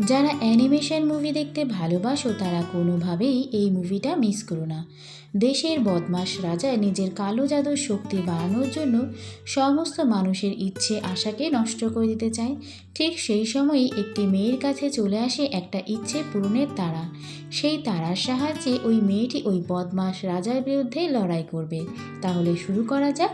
যারা animation movie দেখতে ভালোবাসো, তারা কোনোভাবেই এই মুভিটা মিস করো না। দেশের বদমাস রাজা নিজের কালো জাদুর শক্তি বাড়ানোর জন্য সমস্ত মানুষের ইচ্ছে, আশাকে নষ্ট করে দিতে চায়। ঠিক সেই সময়ই একটি মেয়ের কাছে চলে আসে একটা ইচ্ছে পূরণের তারা। সেই তারার সাহায্যে ওই মেয়েটি ওই বদমাস রাজার বিরুদ্ধে লড়াই করবে। তাহলে শুরু করা যাক।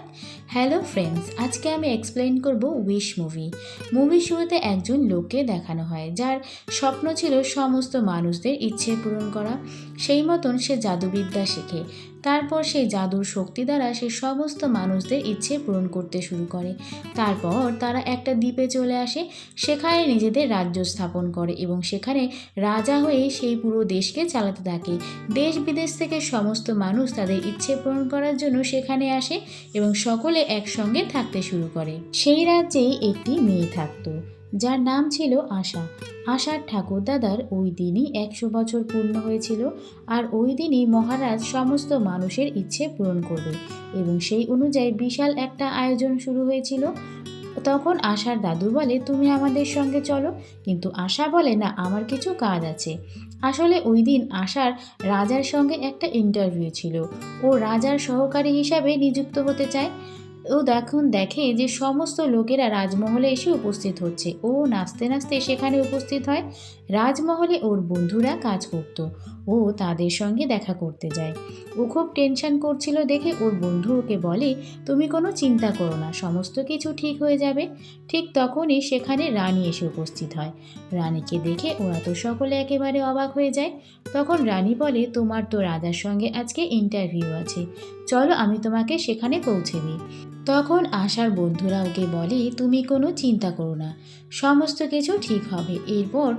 হ্যালো ফ্রেন্ডস, আজকে আমি এক্সপ্লেন করব উইশ মুভি। মুভির শুরুতে একজন লোককে দেখানো হয়, যার স্বপ্ন ছিল সমস্ত মানুষদের ইচ্ছে পূরণ করা। সেই মতন সে জাদুবিদ্যা শেখে। তারপর সেই জাদুর শক্তি দ্বারা সে সমস্ত মানুষদের ইচ্ছে পূরণ করতে শুরু করে। তারপর তারা একটা দ্বীপে চলে আসে, সেখানে নিজেদের রাজ্য স্থাপন করে এবং সেখানে রাজা হয়ে সেই পুরো দেশকে চালাতে থাকে। দেশ বিদেশ থেকে সমস্ত মানুষ তাদের ইচ্ছে পূরণ করার জন্য সেখানে আসে এবং সকলে একসঙ্গে থাকতে শুরু করে। সেই রাজ্যেই একটি মেয়ে থাকতো। যার নাম ছিল আশা। আশার ঠাকুরদাদার ওই দিনই একশো বছর পূর্ণ হয়েছিল আর ওই দিনই মহারাজ সমস্ত মানুষের ইচ্ছে পূরণ করবে এবং সেই অনুযায়ী বিশাল একটা আয়োজন শুরু হয়েছিল। তখন আশার দাদু বলে, তুমি আমাদের সঙ্গে চলো। কিন্তু আশা বলে, না, আমার কিছু কাজ আছে। আসলে ওই দিন আশার রাজার সঙ্গে একটা ইন্টারভিউ ছিল। ও রাজার সহকারী হিসাবে নিযুক্ত হতে চায়। ও দেখুন, দেখে যে সমস্ত লোকেরা রাজমহলে এসে উপস্থিত হচ্ছে। ও নাচতে নাচতে সেখানে উপস্থিত হয়। রাজমহলে ওর বন্ধুরা কাজ করত। ও তাদের সঙ্গে দেখা করতে যায়। ও খুব টেনশন করছিল দেখে ওর বন্ধু ওকে বলে, তুমি কোনো চিন্তা করো না, সমস্ত কিছু ঠিক হয়ে যাবে। ঠিক তখনই সেখানে রানী এসে উপস্থিত হয়। রানীকে দেখে ওরা তো সকলে একেবারে অবাক হয়ে যায়। তখন রানী বলে, তোমার তো রাজার সঙ্গে আজকে ইন্টারভিউ আছে। চলো আমি তোমাকে সেখানে পৌঁছে দিই। তখন আশার বন্ধুরা ওকে বলে, তুমি কোনো চিন্তা করো না। সমস্ত কিছু ঠিক হবে। এরপর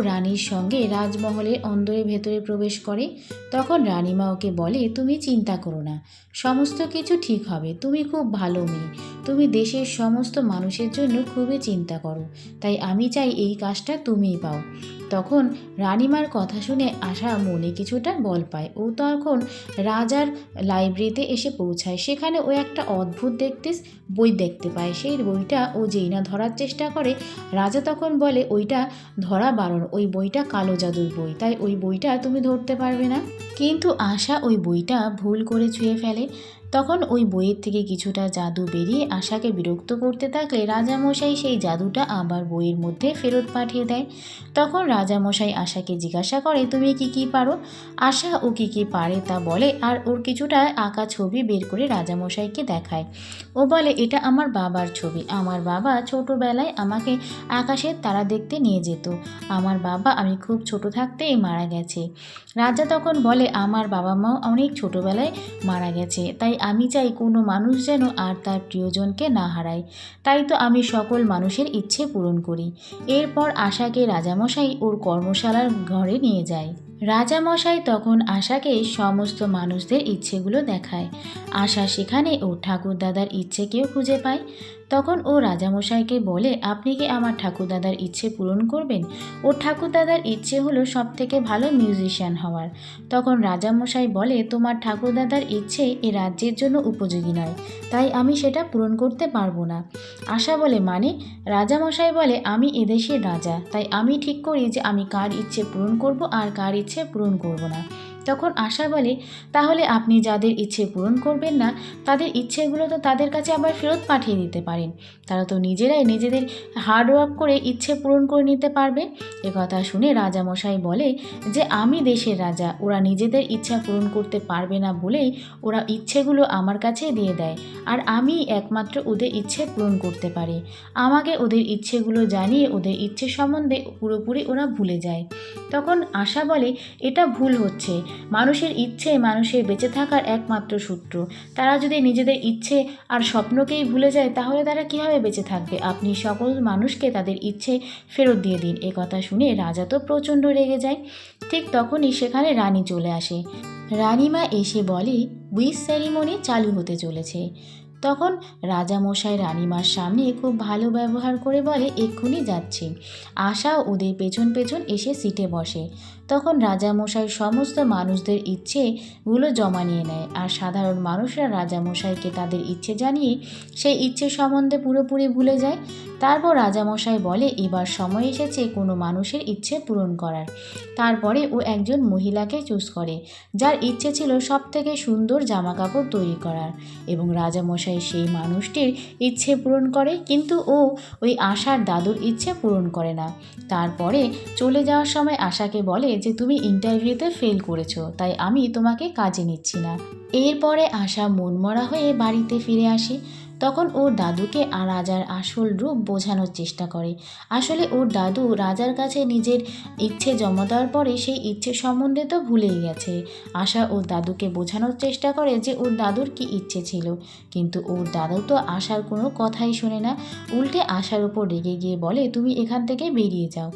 রানীর সঙ্গে রাজমহলের অন্দরে ভেতরে প্রবেশ করে, তখন রানীমা ওকে বলে, তুমি চিন্তা করো না, সমস্ত কিছু ঠিক হবে, তুমি খুব ভালো মেয়ে, তুমি দেশের সমস্ত মানুষের জন্য খুবই চিন্তা করো, তাই আমি চাই এই কাজটা তুমিই পাও। তখন রানীমার কথা শুনে আশা মনে কিছুটা বল পায়। ও তখন রাজার লাইব্রেরিতে এসে পৌঁছায়। সেখানে ও একটা অদ্ভুত দেখতে, বই দেখতে পায়। সেই বইটা ও যেই না ধরার চেষ্টা করে, রাজা তখন বলে, ওইটা ধরা বারণ ওই বইটা কালো জাদুর বই, তাই ওই বইটা তুমি ধরতে পারবে না। কিন্তু আশা ওই বইটা ভুল করে ছুঁয়ে ফেলে। তখন ওই বইয়ের থেকে কিছুটা জাদু বেরিয়ে আশাকে বিরক্ত করতে থাকলে রাজামশাই সেই জাদুটা আবার বইয়ের মধ্যে ফেরত পাঠিয়ে দেয়। তখন রাজামশাই আশাকে জিজ্ঞাসা করে, তুমি কি কি পারো? আশা, ও কি কি পারে তা বলে আর ওর কিছুটা আঁকা ছবি বের করে রাজামশাইকে দেখায়। ও বলে, এটা আমার বাবার ছবি। আমার বাবা ছোটোবেলায় আমাকে আকাশের তারা দেখতে নিয়ে যেত। আমার বাবা আমি খুব ছোট থাকতেই মারা গেছে। রাজা তখন বলে, আমার বাবা মাও অনেক ছোটোবেলায় মারা গেছে। তাই আমি চাই কোনো মানুষ যেন আর তার প্রিয়জনকে না হারায়। তাই তো আমি সকল মানুষের ইচ্ছে পূরণ করি। এরপর আশাকে রাজামশাই ওর কর্মশালার ঘরে নিয়ে যায়। রাজামশাই তখন আশাকে সমস্ত মানুষদের ইচ্ছেগুলো দেখায়। আশা সেখানে ও ঠাকুরদাদার ইচ্ছেকেও খুঁজে পায়। তখন ও রাজামশাইকে বলে, আপনি কি আমার ঠাকুরদাদার ইচ্ছে পূরণ করবেন? ও ঠাকুরদাদার ইচ্ছে হলো সব থেকে ভালো মিউজিশিয়ান হওয়ার। তখন রাজামশাই বলে, তোমার ঠাকুরদাদার ইচ্ছে এ রাজ্যের জন্য উপযোগী নয়, তাই আমি সেটা পূরণ করতে পারব না। আশা বলে মানে? রাজামশাই বলে, আমি এদেশের রাজা, তাই আমি ঠিক করি যে আমি কার ইচ্ছে পূরণ করব আর কার ইচ্ছে পূরণ করব না। তখন আশা বলে, তাহলে আপনি যাদের ইচ্ছে পূরণ করবেন না, তাদের ইচ্ছেগুলো তো তাদের কাছে আবার ফেরত পাঠিয়ে দিতে পারেন। তারা তো নিজেরাই নিজেদের হার্ডওয়ার্ক করে ইচ্ছে পূরণ করে নিতে পারবে। কথা শুনে রাজামশাই বলে, যে আমি দেশের রাজা, ওরা নিজেদের ইচ্ছা পূরণ করতে পারবে না বলেই ওরা ইচ্ছেগুলো আমার কাছে দিয়ে দেয়। আর আমি একমাত্র ওদের ইচ্ছে পূরণ করতে পারি। আমাকে ওদের ইচ্ছেগুলো জানিয়ে ওদের ইচ্ছে সম্বন্ধে পুরোপুরি ওরা ভুলে যায়। তখন আশা বলে, এটা ভুল হচ্ছে। মানুষের ইচ্ছে মানুষের বেঁচে থাকার একমাত্র সূত্র। তারা যদি নিজেদের ইচ্ছে আর স্বপ্নকেই ভুলে যায়, তাহলে তারা কীভাবে বেঁচে থাকবে? আপনি সকল মানুষকে তাদের ইচ্ছে ফেরত দিয়ে দিন। এ কথা শুনে রাজা তো প্রচণ্ড রেগে যায়। ঠিক তখনই সেখানে রানী চলে আসে। রানীমা এসে বলে উইস সেরিমনি চালু হতে চলেছে। তখন রাজামশাই রানীমার সামনে খুব ভালো ব্যবহার করে বলে, এক্ষুনি যাচ্ছি। আশা ওদের পেছন পেছন এসে সিটে বসে। তখন রাজামশাই সমস্ত মানুষদের ইচ্ছেগুলো জমা নিয়ে নেয় আর সাধারণ মানুষরা রাজামশাইকে তাদের ইচ্ছে জানিয়ে সেই ইচ্ছে সম্বন্ধে পুরোপুরি ভুলে যায়। তারপর রাজামশাই বলে, এবার সময় এসেছে কোনো মানুষের ইচ্ছে পূরণ করার। তারপরে ও একজন মহিলাকে চুজ করে, যার ইচ্ছে ছিল সব থেকে সুন্দর জামা কাপড় তৈরি করার। এবং রাজামশাই সেই মানুষটির ইচ্ছে পূরণ করে, কিন্তু ও ওই আশার দাদুর ইচ্ছে পূরণ করে না। তারপরে চলে যাওয়ার সময় আশাকে বলে যে তুমি ইন্টারভিউতে ফেল করেছ, তাই আমি তোমাকে কাজে নিচ্ছি না। এরপরে আশা মনমরা হয়ে বাড়িতে ফিরে আসে। তখন ওর দাদুকে আর রাজার আসল রূপ বোঝানোর চেষ্টা করে। আসলে ওর দাদু রাজার কাছে নিজের ইচ্ছে জমা দেওয়ার পরে সেই ইচ্ছে সম্বন্ধে তো ভুলেই গেছে। আশা ওর দাদুকে বোঝানোর চেষ্টা করে যে ওর দাদুর কি ইচ্ছে ছিল। কিন্তু ওর দাদু তো আশার কোনো কথাই শোনে না। উল্টে আশার উপর রেগে গিয়ে বলে, তুমি এখান থেকে বেরিয়ে যাও।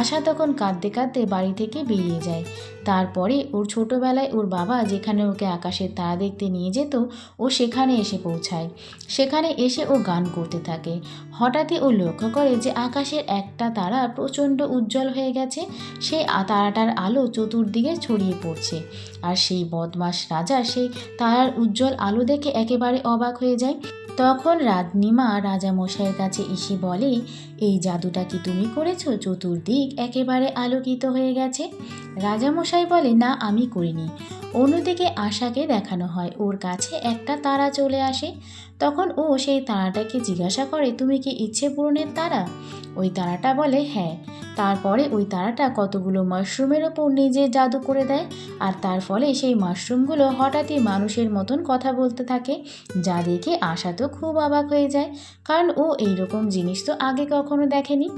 আশা তখন কাঁদতে কাঁদতে বাড়ি থেকে বেরিয়ে যায়। তারপরে ওর ছোটোবেলায় ওর বাবা যেখানে ওকে আকাশের তারা দেখতে নিয়ে যেত, ও সেখানে এসে পৌঁছায়। সেখানে এসে ও গান করতে থাকে। হঠাৎই ও লক্ষ্য করে যে আকাশের একটা তারা প্রচণ্ড উজ্জ্বল হয়ে গেছে সেই তারাটার আলো চতুর্দিকে ছড়িয়ে পড়ছে। আর সেই বদমাস রাজা সেই তারার উজ্জ্বল আলো দেখে একেবারে অবাক হয়ে যায়। তখন রাজনিমা রাজামশাইয়ের কাছে এসে বলে এই জাদুটা কি তুমি করেছ? চতুর্দিক একেবারে আলোকিত হয়ে গেছে। রাজামশাই বলে, না, আমি করিনি। অন্যদিকে আশাকে দেখানো হয়, ওর কাছে একটা তারা চলে আসে। তখন ও সেই তারাটাকে জিজ্ঞাসা করে, তুমি কি ইচ্ছে পূরণের তারা? ওই তারাটা বলে হ্যাঁ। তারপরে ওই তারাটা কতগুলো মাশরুমের ওপর নিজে জাদু করে দেয় আর তার ফলে সেই মাশরুমগুলো হঠাৎই মানুষের মতন কথা বলতে থাকে, যা দেখে আশা তো খুব অবাক হয়ে যায়। কারণ ও এইরকম জিনিস তো আগে কখনো দেখেনি?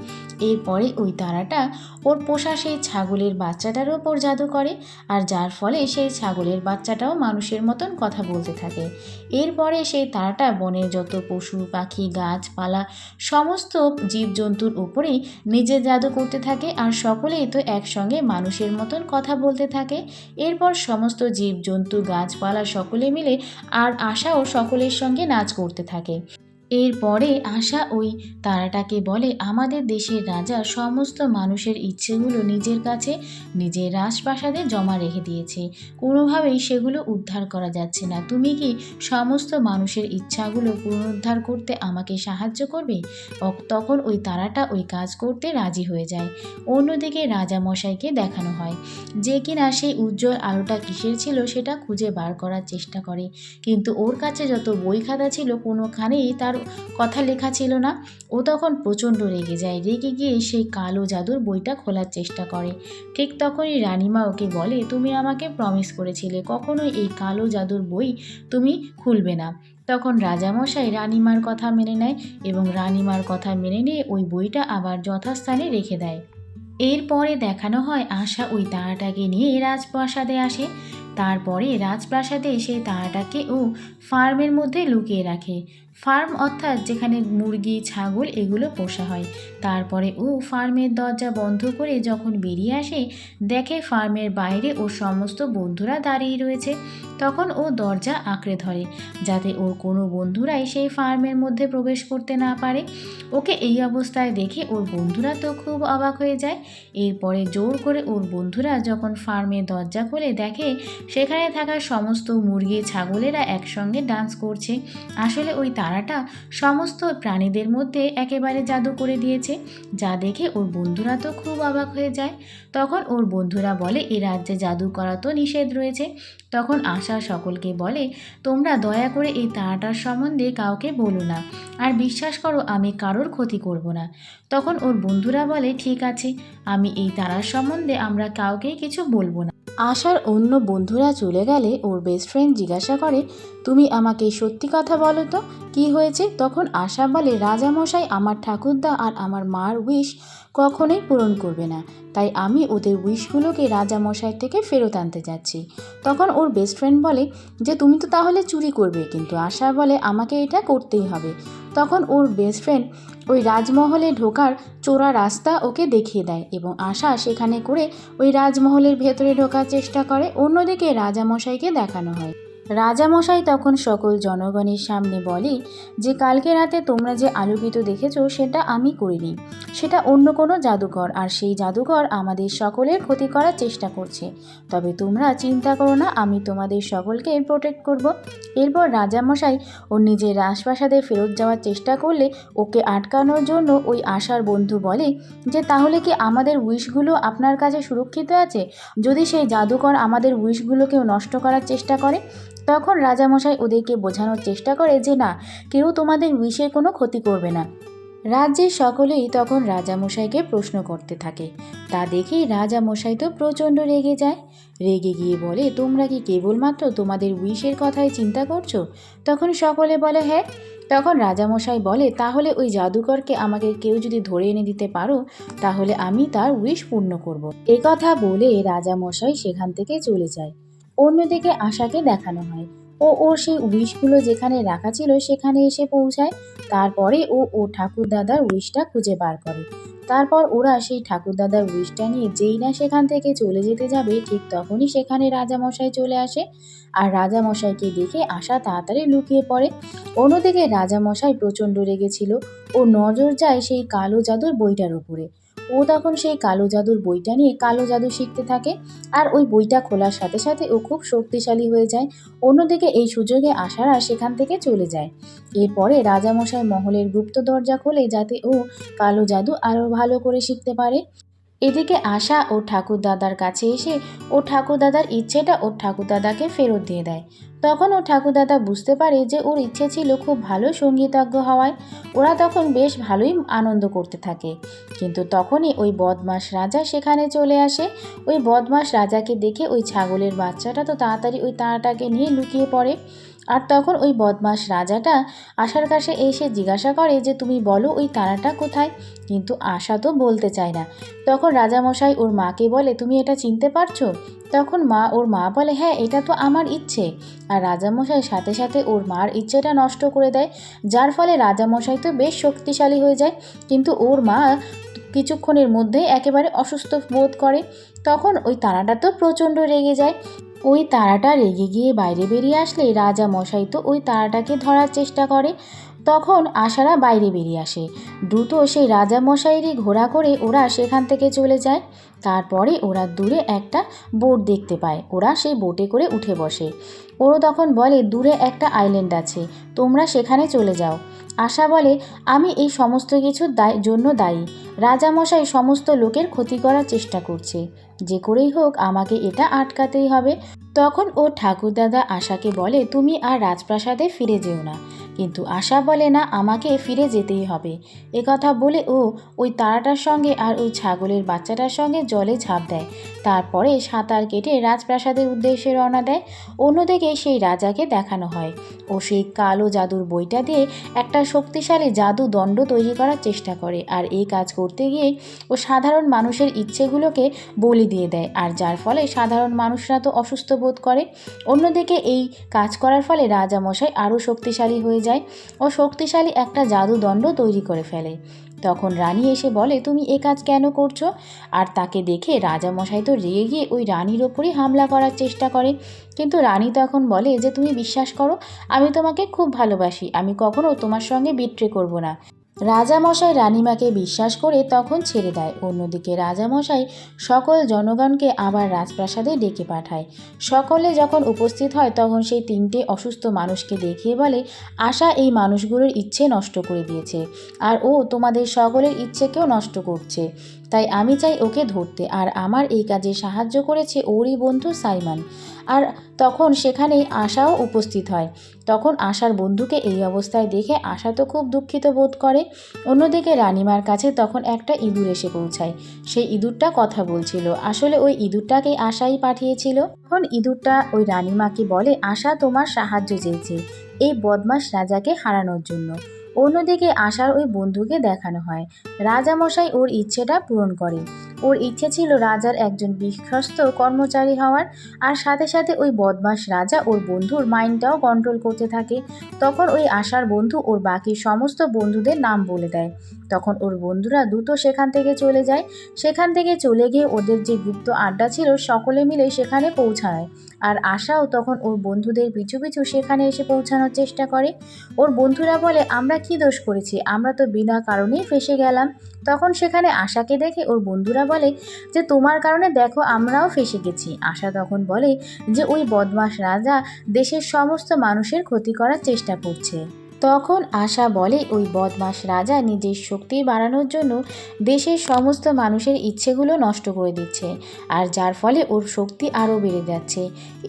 এরপরে ওই তারাটা ওর পোষা সেই ছাগলের বাচ্চাটার ওপর জাদু করে আর যার ফলে সেই ছাগলের বাচ্চাটাও মানুষের মতন কথা বলতে থাকে। এরপরে সেই তারাটা বনের যত পশু, পাখি, গাছপালা, সমস্ত জীবজন্তুর উপরেই নিজে জাদু করতে থাকে আর সকলেই তো একসঙ্গে মানুষের মতন কথা বলতে থাকে। এরপর সমস্ত জীবজন্তু, গাছপালা সকলে মিলে আর আশাও সকলের সঙ্গে নাচ করতে থাকে। এরপরে আশা ওই তারাটাকে বলে, আমাদের দেশের রাজা সমস্ত মানুষের ইচ্ছেগুলো নিজের কাছে, নিজের রাজপ্রাসাদে জমা রেখে দিয়েছে। কোনোভাবেই সেগুলো উদ্ধার করা যাচ্ছে না। তুমি কি সমস্ত মানুষের ইচ্ছাগুলো পুনরুদ্ধার করতে আমাকে সাহায্য করবে? তখন ওই তারাটা ওই কাজ করতে রাজি হয়ে যায়। অন্যদিকে রাজামশাইকে দেখানো হয় যে কিনা সেই উজ্জ্বল আলোটা কিসের ছিল সেটা খুঁজে বার করার চেষ্টা করে। কিন্তু ওর কাছে যত বই খাতা ছিল কোনোখানেই তার কথা লেখা ছিল না। ও তখন প্রচণ্ড রেগে যায়। রেগে গিয়ে সেই কালো জাদুর বইটা খোলার চেষ্টা করে। ঠিক তখনই রানীমা ওকে বলে, তুমি আমাকে প্রমিস করেছিলে, কখনোই এই কালো জাদুর বই তুমি খুলবে না। তখন রাজামশাই রানীমার কথা মেনে নেয় এবং রানীমার কথা মেনে নিয়ে ওই বইটা আবার যথাস্থানে রেখে দেয়। এরপরে দেখানো হয়, আশা ওই তারাটাকে নিয়ে রাজপ্রাসাদে আসে। তারপরে রাজপ্রাসাদে সেই তারাটাকে ও ফার্মের মধ্যে লুকিয়ে রাখে। ফার্ম অর্থাৎ যেখানে মুরগি, ছাগল এগুলো পোষা হয়। তারপরে ও ফার্মের দরজা বন্ধ করে যখন বেরিয়ে আসে, দেখে ফার্মের বাইরে ওর সমস্ত বন্ধুরা দাঁড়িয়ে রয়েছে। তখন ও দরজা আঁকড়ে ধরে, যাতে ওর কোনো বন্ধুরাই সেই ফার্মের মধ্যে প্রবেশ করতে না পারে। ওকে এই অবস্থায় দেখে ওর বন্ধুরা তো খুব অবাক হয়ে যায়। এরপরে জোর করে ওর বন্ধুরা যখন ফার্মের দরজা খুলে দেখে, সেখানে থাকা সমস্ত মুরগি, ছাগলেরা একসঙ্গে ডান্স করছে। আসলে ওই তারাটা সমস্ত প্রাণীদের মধ্যে একেবারে জাদু করে দিয়েছে, যা দেখে ওর বন্ধুরা তো খুব অবাক হয়ে যায়। তখন ওর বন্ধুরা বলে, এ রাজ্যে জাদু করা তো নিষেধ রয়েছে। তখন আশা সকলকে বলে, তোমরা দয়া করে এই তারাটার সম্বন্ধে কাউকে বলো না। আর বিশ্বাস করো, আমি কারোর ক্ষতি করব না। তখন ওর বন্ধুরা বলে, ঠিক আছে, আমি এই তারার সম্বন্ধে আমরা কাউকেই কিছু বলব না। আশার অন্য বন্ধুরা চলে গেলে ওর বেস্ট ফ্রেন্ড জিজ্ঞাসা করে, তুমি আমাকে সত্যি কথা বলো তো? কি হয়েছে? তখন আশা বলে, রাজামশাই, আমার ঠাকুরদা আর আমার মার উইশ কখনোই পূরণ করবে না। তাই আমি ওদের উইশগুলোকে রাজামশাই থেকে ফেরত আনতে যাচ্ছি। তখন ওর বেস্ট ফ্রেন্ড বলে, যে তুমি তো তাহলে চুরি করবে, কিন্তু আশা বলে, আমাকে এটা করতেই হবে। তখন ওর বেস্ট ফ্রেন্ড ওই রাজমহলে ঢোকার চোরা রাস্তা ওকে দেখিয়ে দেয় এবং আশা সেখানে করে ওই রাজমহলের ভেতরে ঢোকার চেষ্টা করে। অন্যদিকে রাজামশাইকে দেখানো হয়। রাজামশাই তখন সকল জনগণের সামনে বলে, যে কালকে রাতে তোমরা যে আলোকিত দেখেছ, সেটা আমি করিনি। সেটা অন্য কোনো জাদুকর আর সেই জাদুঘর আমাদের সকলের ক্ষতি করার চেষ্টা করছে। তবে তোমরা চিন্তা করো না, আমি তোমাদের সকলকে প্রোটেক্ট করব। এরপর রাজামশাই ও নিজের রাজপ্রাসাদে ফেরত যাওয়ার চেষ্টা করলে ওকে আটকানোর জন্য ওই আশার বন্ধু বলে, যে তাহলে কি আমাদের উইশগুলো আপনার কাছে সুরক্ষিত আছে? যদি সেই জাদুকর আমাদের উইশগুলোকেও নষ্ট করার চেষ্টা করে তখন রাজামশাই ওদেরকে বোঝানোর চেষ্টা করে যে না, কেউ তোমাদের উইশের কোনো ক্ষতি করবে না। রাজ্যের সকলেই তখন রাজামশাইকে প্রশ্ন করতে থাকে। তা দেখেই রাজামশাই তো প্রচণ্ড রেগে যায়। রেগে গিয়ে বলে, তোমরা কি কেবলমাত্র তোমাদের উইশের কথাই চিন্তা করছ? তখন সকলে বলে হ্যাঁ। তখন রাজামশাই বলে, তাহলে ওই জাদুকরকে আমাকে কেউ যদি ধরে এনে দিতে পারো, তাহলে আমি তার উইশ পূর্ণ করব। কথা বলে রাজামশাই সেখান থেকে চলে যায়। অন্যদিকে আশাকে দেখানো হয়। ও ওর সেই উইশগুলো যেখানে রাখা ছিল সেখানে এসে পৌঁছায়। তারপরে ও ও ঠাকুরদাদার উইশটা খুঁজে বার করে। তারপর ওরা সেই ঠাকুরদাদার উইশটা নিয়ে যেই না সেখান থেকে চলে যেতে যাবে, ঠিক তখনই সেখানে রাজামশাই চলে আসে। আর রাজামশাইকে দেখে আশা তাড়াতাড়ি লুকিয়ে পড়ে। অন্যদিকে রাজামশাই প্রচণ্ড রেগেছিল ও নজর যায় সেই কালো জাদুর বইটার উপরে। ও তখন সেই কালো জাদুর বইটা নিয়ে কালো জাদু শিখতে থাকে আর ওই বইটা খোলার সাথে সাথে ও খুব শক্তিশালী হয়ে যায়। অন্যদিকে এই সুযোগে আশারা সেখান থেকে চলে যায়। এরপরে রাজামশাই মহলের গুপ্ত দরজা খোলে যাতে ও কালো জাদু আরও ভালো করে শিখতে পারে। এদিকে আশা ও ঠাকুরদাদার কাছে এসে ও ঠাকুরদাদার ইচ্ছেটা ওর ঠাকুরদাদাকে ফেরত দিয়ে দেয়। তখন ও ঠাকুরদাদা বুঝতে পারে যে ওর ইচ্ছে ছিল খুব ভালো সঙ্গীতজ্ঞ হওয়ায়। ওরা তখন বেশ ভালোই আনন্দ করতে থাকে। কিন্তু তখনই ওই বদমাস রাজা সেখানে চলে আসে। ওই বদমাস রাজাকে দেখে ওই ছাগলের বাচ্চাটা তো তাড়াতাড়ি ওই তাঁটাকে নিয়ে লুকিয়ে পড়ে। আর তখন ওই বদমাস রাজাটা আশার কাছে এসে জিজ্ঞাসা করে যে, তুমি বলো ওই তারাটা কোথায়? কিন্তু আশা তো বলতে চায় না। তখন রাজামশাই ওর মাকে বলে, তুমি এটা চিনতে পারছ? তখন মা, ওর মা বলে হ্যাঁ এটা তো আমার ইচ্ছে। আর রাজামশাই সাথে সাথে ওর মার ইচ্ছেটা নষ্ট করে দেয়, যার ফলে রাজামশাই তো বেশ শক্তিশালী হয়ে যায়। কিন্তু ওর মা কিছুক্ষণের মধ্যেই একেবারে অসুস্থ বোধ করে। তখন ওই তারাটা তো প্রচণ্ড রেগে যায়। ওই তারাটা রেগে গিয়ে বাইরে বেরিয়ে আসলে রাজা মশাই তো ওই তারাটাকে ধরার চেষ্টা করে। তখন আশারা বাইরে বেরিয়ে আসে। দ্রুত সেই রাজা মশাইরই ঘোড়া করে ওরা সেখান থেকে চলে যায়। তারপরে ওরা দূরে একটা বোট দেখতে পায়। ওরা সেই বোটে করে উঠে বসে। ওরা তখন বলে, দূরে একটা আইল্যান্ড আছে, তোমরা সেখানে চলে যাও। আশা বলে, আমি এই সমস্ত কিছুর দায়, জন্য দায়ী। রাজামশাই সমস্ত লোকের ক্ষতি করার চেষ্টা করছে। যে করেই হোক, আমাকে এটা আটকাতেই হবে। তখন ও ঠাকুরদাদা আশাকে বলে, তুমি আর রাজপ্রাসাদে ফিরে যেও না। কিন্তু আশা বলে না আমাকে ফিরে যেতেই হবে। কথা বলে ও ওই তারাটার সঙ্গে আর ওই ছাগলের বাচ্চাটার সঙ্গে জলে ঝাঁপ দেয়। তারপরে সাঁতার কেটে রাজপ্রাসাদের উদ্দেশ্যে রওনা দেয়। অন্যদিকে সেই রাজাকে দেখানো হয়। ও সেই কালো জাদুর বইটা দিয়ে একটা শক্তিশালী জাদু দণ্ড তৈরি করার চেষ্টা করে আর এই কাজ করতে গিয়ে ও সাধারণ মানুষের ইচ্ছেগুলোকে বলি দিয়ে দেয় আর যার ফলে সাধারণ মানুষরা তো অসুস্থ বোধ করে। অন্যদিকে এই কাজ করার ফলে রাজামশাই আরও শক্তিশালী হয়ে যায় ও শক্তিশালী একটা জাদুদণ্ড তৈরি করে ফেলে। তখন রানী এসে বলে, তুমি এ কাজ কেন করছ? আর তাকে দেখে রাজামশাই তো রেগে গিয়ে ওই রানীর ওপরই হামলা করার চেষ্টা করে কিন্তু রানী তখন বলে, যে তুমি বিশ্বাস করো, আমি তোমাকে খুব ভালোবাসি। আমি কখনো তোমার সঙ্গে বিট্রে করব না। রাজামশাই রানীমাকে বিশ্বাস করে তখন ছেড়ে দেয়। অন্যদিকে রাজামশাই সকল জনগণকে আবার রাজপ্রাসাদে ডেকে পাঠায়। সকলে যখন উপস্থিত হয়, তখন সেই তিনটে অসুস্থ মানুষকে দেখিয়ে বলে, আশা, এই মানুষগুলোর ইচ্ছে নষ্ট করে দিয়েছে। আর ও তোমাদের সকলের ইচ্ছেকেও নষ্ট করছে। তাই আমি চাই ওকে ধরতে। আর আমার এই কাজে সাহায্য করেছে ওরই বন্ধু সাইমান। আর তখন সেখানেই আশাও উপস্থিত হয়। তখন আশার বন্ধুকে এই অবস্থায় দেখে আশা তো খুব দুঃখিত বোধ করে। অন্যদিকে রানিমার কাছে তখন একটা ইঁদুর এসে পৌঁছায়। সেই ইঁদুরটা কথা বলছিল। আসলে ওই ইঁদুরটাকে আশাই পাঠিয়েছিল। তখন ইঁদুরটা ওই রানিমাকে বলে, আশা তোমার সাহায্য চেয়েছে এই বদমাস রাজাকে হারানোর জন্য। অন্যদিকে আশার ওই বন্ধুকে দেখানো হয়। রাজামশাই ওর ইচ্ছেটা পূরণ করে ওর ইচ্ছে ছিল রাজার একজন বিশ্বস্ত কর্মচারী হওয়ার, আর সাথে সাথে ওই বদমাস রাজা ওর বন্ধুর মাইন্ডটাও কন্ট্রোল করতে থাকে। তখন ওই আশার বন্ধু ওর বাকি সমস্ত বন্ধুদের নাম বলে দেয়। তখন ওর বন্ধুরা দ্রুত সেখান থেকে চলে যায়। সেখান থেকে চলে গিয়ে ওদের যে গুপ্ত আড্ডা ছিল, সকলে মিলে সেখানে পৌঁছায়। আর আশাও তখন ওর বন্ধুদের পিছু পিছু সেখানে এসে পৌঁছানোর চেষ্টা করে। ওর বন্ধুরা বলে, আমরা কি দোষ করেছি? আমরা তো বিনা কারণেই ফেসে গেলাম। তখন সেখানে আশাকে দেখে ওর বন্ধুরা বলে যে, তোমার কারণে দেখো আমরাও ফেসে গেছি। আশা তখন বলে যে, ওই বদমাস রাজা দেশের সমস্ত মানুষের ক্ষতি করার চেষ্টা করছে। তখন আশা বলে, ওই বদমাস রাজা নিজের শক্তি বাড়ানোর জন্য দেশের সমস্ত মানুষের ইচ্ছেগুলো নষ্ট করে দিচ্ছে, আর যার ফলে ওর শক্তি আরও বেড়ে যাচ্ছে।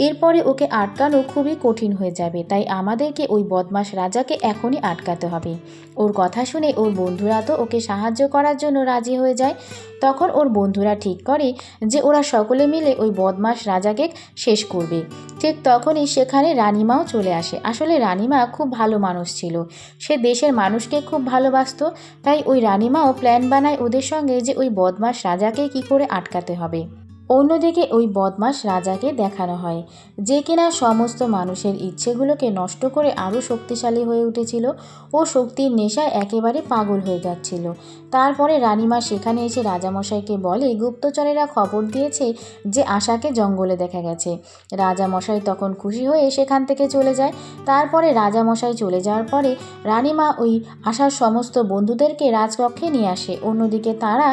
এরপরে ওকে আটকানো খুবই কঠিন হয়ে যাবে, তাই আমাদেরকে ওই বদমাস রাজাকে এখনই আটকাতে হবে। ওর কথা শুনে ওর বন্ধুরা তো ওকে সাহায্য করার জন্য রাজি হয়ে যায়। তখন ওর বন্ধুরা ঠিক করে যে ওরা সকলে মিলে ওই বদমাস রাজাকে শেষ করবে। ঠিক তখনই সেখানে রানিমাও চলে আসে। আসলে রানিমা খুব ভালো মানুষ ছিল। সে দেশের মানুষকে খুব ভালোবাসত। তাই ওই রানিমাও প্ল্যান বানায় ওদের সঙ্গে যে ওই বদমাস রাজাকে কি করে আটকাতে হবে। অন্যদিকে ওই বদমাস রাজাকে দেখানো হয়, যে কিনা সমস্ত মানুষের ইচ্ছেগুলোকে নষ্ট করে আরও শক্তিশালী হয়ে উঠেছিল ও শক্তির নেশায় একেবারে পাগল হয়ে যাচ্ছিল। তারপরে রানীমা সেখানে এসে রাজামশাইকে বলে, গুপ্তচরেরা খবর দিয়েছে যে আশাকে জঙ্গলে দেখা গেছে রাজামশাই তখন খুশি হয়ে সেখান থেকে চলে যায়। তারপরে রাজামশাই চলে যাওয়ার পরে রানীমা ওই আশার সমস্ত বন্ধুদেরকে রাজকক্ষে নিয়ে আসে। অন্যদিকে তারা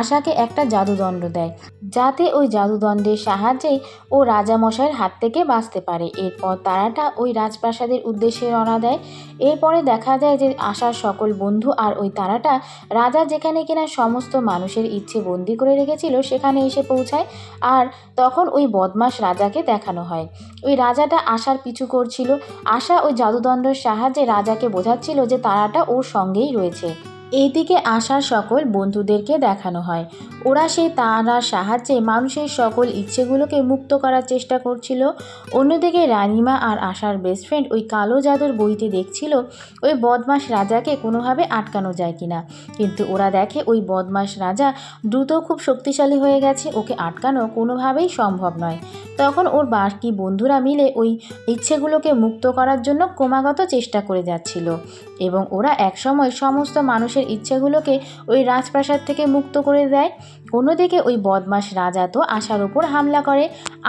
আশাকে একটা জাদুদণ্ড দেয়, যাতে ওই জাদুদণ্ডের সাহায্যেই ও রাজামশাইয়ের হাত থেকে বাঁচতে পারে। এরপর তারাটা ওই রাজপ্রাসাদের উদ্দেশ্যে রওনা দেয়। এরপরে দেখা যায় যে আশার সকল বন্ধু আর ওই তারাটা রাজা যেখানে কিনা সমস্ত মানুষের ইচ্ছে বন্দি করে রেখেছিল সেখানে এসে পৌঁছায় আর তখন ওই বদমাস রাজাকে দেখানো হয়। ওই রাজাটা আশার পিছু করছিল। আশা ওই জাদুদণ্ডের সাহায্যে রাজাকে বোঝাচ্ছিল যে তারাটা ওর সঙ্গেই রয়েছে। এইদিকে আশার সকল বন্ধুদেরকে দেখানো হয়। ওরা সেই তারার সাহায্যে মানুষের সকল ইচ্ছেগুলোকে মুক্ত করার চেষ্টা করছিল। অন্যদিকে রানিমা আর আশার বেস্ট ফ্রেন্ড ওই কালো জাদুর বইতে দেখছিল, ওই বদমাস রাজাকে কোনোভাবে আটকানো যায় কিনা। কিন্তু ওরা দেখে ওই বদমাস রাজা দ্রুত খুব শক্তিশালী হয়ে গেছে, ওকে আটকানো কোনোভাবেই সম্ভব নয়। তখন ওর বাকি বন্ধুরা মিলে ওই ইচ্ছেগুলোকে মুক্ত করার জন্য ক্রমাগত চেষ্টা করে যাচ্ছিল এবং ওরা একসময় সমস্ত মানুষের ইচ্ছেগুলোকে ওই রাজপ্রাসাদ থেকে মুক্ত করে দেয়। অন্যদিকে ওই বদমাস রাজা তো আশার ওপর হামলা করে।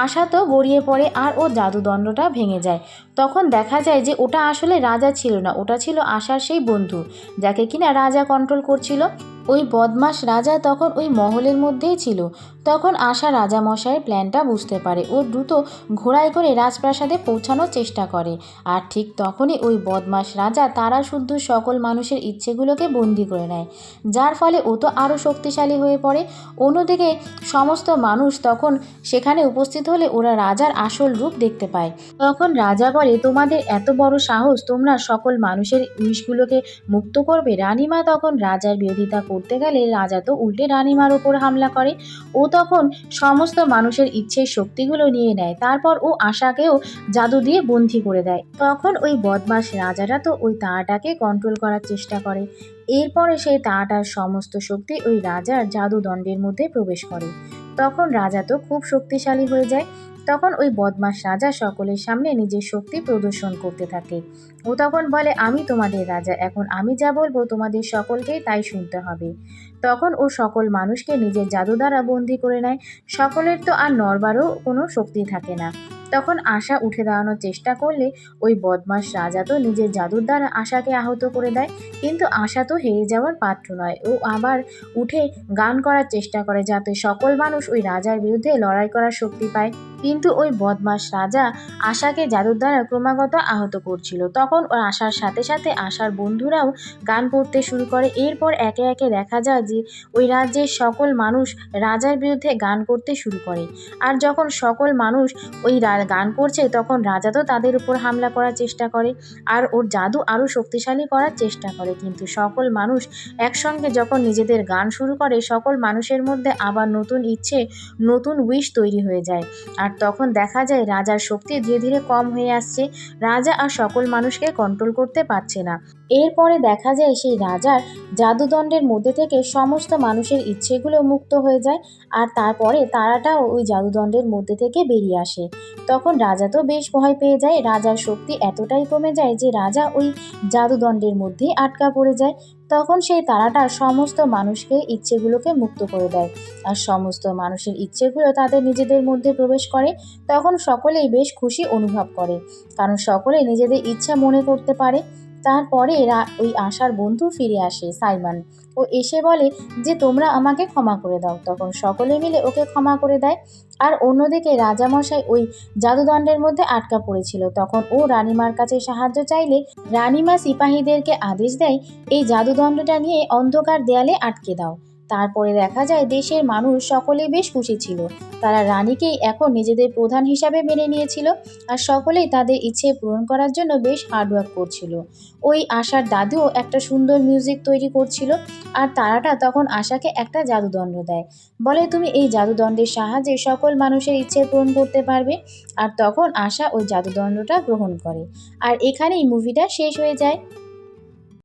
আশা তো গড়িয়ে পড়ে আর ও জাদুদণ্ডটা ভেঙে যায়। তখন দেখা যায় যে ওটা আসলে রাজা ছিল না, ওটা ছিল আশার সেই বন্ধু, যাকে কিনা রাজা কন্ট্রোল করছিল। ওই বদমাস রাজা তখন ওই মহলের মধ্যেই ছিল। তখন আশা রাজামশাইয়ের প্ল্যানটা বুঝতে পারে। ও দ্রুত ঘোড়ায় করে রাজপ্রাসাদে পৌঁছানোর চেষ্টা করে। আর ঠিক তখনই ওই বদমাস রাজা তারা শুদ্ধ সকল মানুষের ইচ্ছেগুলোকে বন্দি করে নেয়। যার ফলে ও তো আরও শক্তিশালী হয়ে পড়ে। অন্যদিকে সমস্ত মানুষ তখন সেখানে উপস্থিত হলে ওরা রাজার আসল রূপ দেখতে পায়। তখন রাজা বলে তোমাদের এত বড় সাহস তোমরা সকল মানুষের উইশগুলোকে মুক্ত করবে? রানীমা তখন রাজার বিরোধিতা করতে গেলে রাজা তো উল্টে রানীমার ওপর হামলা করে। ও তখন সমস্ত মানুষের ইচ্ছের শক্তিগুলো নিয়ে নেয়। তারপর ও আশাকেও জাদু দিয়ে বন্দি করে দেয়। তখন ওই বদমাস রাজারা তো ওই তারাটাকে কন্ট্রোল করার চেষ্টা করে। এরপরে সেই তারাটার সমস্ত শক্তি ওই রাজার জাদুদণ্ডের মধ্যে প্রবেশ করে। তখন রাজা তো খুব শক্তিশালী হয়ে যায়। তখন ওই বদমাস রাজা সকলের সামনে নিজের শক্তি প্রদর্শন করতে থাকে। ও তখন বলে, আমি তোমাদের রাজা, এখন আমি যা বলব তোমাদের সকলকেই তাই শুনতে হবে। তখন ও সকল মানুষকে নিজের জাদু দ্বারা বন্দি করে নেয়। সকলের তো আর নরবারও কোনো শক্তি থাকে না। তখন আশা উঠে দাঁড়ানোর চেষ্টা করলে ওই বদমাস রাজা তো নিজের জাদুর দ্বারা আশাকে আহত করে দেয়। কিন্তু আশা তো হেরে যাওয়ার পাত্র নয়। ও আবার উঠে গান করার চেষ্টা করে যাতে সকল মানুষ ওই রাজার বিরুদ্ধে লড়াই করার শক্তি পায়। কিন্তু ওই বদমাস রাজা আশাকে জাদুর দ্বারা ক্রমাগত আহত করছিল। তখন ওর আশার সাথে সাথে আশার বন্ধুরাও গান করতে শুরু করে। এরপর একে একে দেখা যায় যে ওই রাজ্যের সকল মানুষ রাজার বিরুদ্ধে গান করতে শুরু করে। আর যখন সকল মানুষ ওই গান করছে, তখন রাজা তো তাদের উপর হামলা করার চেষ্টা করে আর ওর জাদু আরও শক্তিশালী করার চেষ্টা করে। কিন্তু সকল মানুষ একসঙ্গে যখন নিজেদের গান শুরু করে, সকল মানুষের মধ্যে আবার নতুন ইচ্ছে, নতুন উইশ তৈরি হয়ে যায়। আর তখন দেখা যায় রাজার শক্তি ধীরে ধীরে কম হয়ে আসছে। রাজা আর সকল মানুষকে কন্ট্রোল করতে পারছে না। এরপরে দেখা যায় সেই রাজার জাদুদণ্ডের মধ্যে থেকে সমস্ত মানুষের ইচ্ছেগুলো মুক্ত হয়ে যায় আর তারপরে তারাটাও ওই জাদুদণ্ডের মধ্যে থেকে বেরিয়ে আসে। তখন রাজা তো বেশ ভয় পেয়ে যায়, রাজার শক্তি এতটাই কমে যায় যে রাজা ওই জাদুদণ্ডের মধ্যেই আটকা পড়ে যায়। তখন সেই তারাটা সমস্ত মানুষকে ইচ্ছেগুলোকে মুক্ত করে দেয় আর সমস্ত মানুষের ইচ্ছেগুলো তাদের নিজেদের মধ্যে প্রবেশ করে। তখন সকলেই বেশ খুশি অনুভব করে, কারণ সকলে নিজেদের ইচ্ছা মনে করতে পারে। তারপরে ওই আশার বন্ধু ফিরে আসে সাইমন ও এসে বলে যে, তোমরা আমাকে ক্ষমা করে দাও। তখন সকলে মিলে ওকে ক্ষমা করে দেয়। আর অন্যদিকে রাজামশাই ওই জাদুদণ্ডের মধ্যে আটকা পড়েছিল। তখন ও রানীমার কাছে সাহায্য চাইলে রানীমা সিপাহীদেরকে আদেশ দেয়, এই জাদুদণ্ডটা নিয়ে অন্ধকার দেয়ালে আটকে দাও। তারপরে দেখা যায় দেশের মানুষ সকলেই বেশ খুশি ছিল। তারা রানীকেই এখন নিজেদের প্রধান হিসাবে মেনে নিয়েছিল আর সকলেই তাদের ইচ্ছে পূরণ করার জন্য বেশ হার্ডওয়ার্ক করছিল। ওই আশার দাদুও একটা সুন্দর মিউজিক তৈরি করছিল আর তারাটা তখন আশাকে একটা জাদুদণ্ড দেয়। বলে, তুমি এই জাদুদণ্ডের সাহায্যে সকল মানুষের ইচ্ছে পূরণ করতে পারবে। আর তখন আশা ওই জাদুদণ্ডটা গ্রহণ করে। আর এখানেই মুভিটা শেষ হয়ে যায়।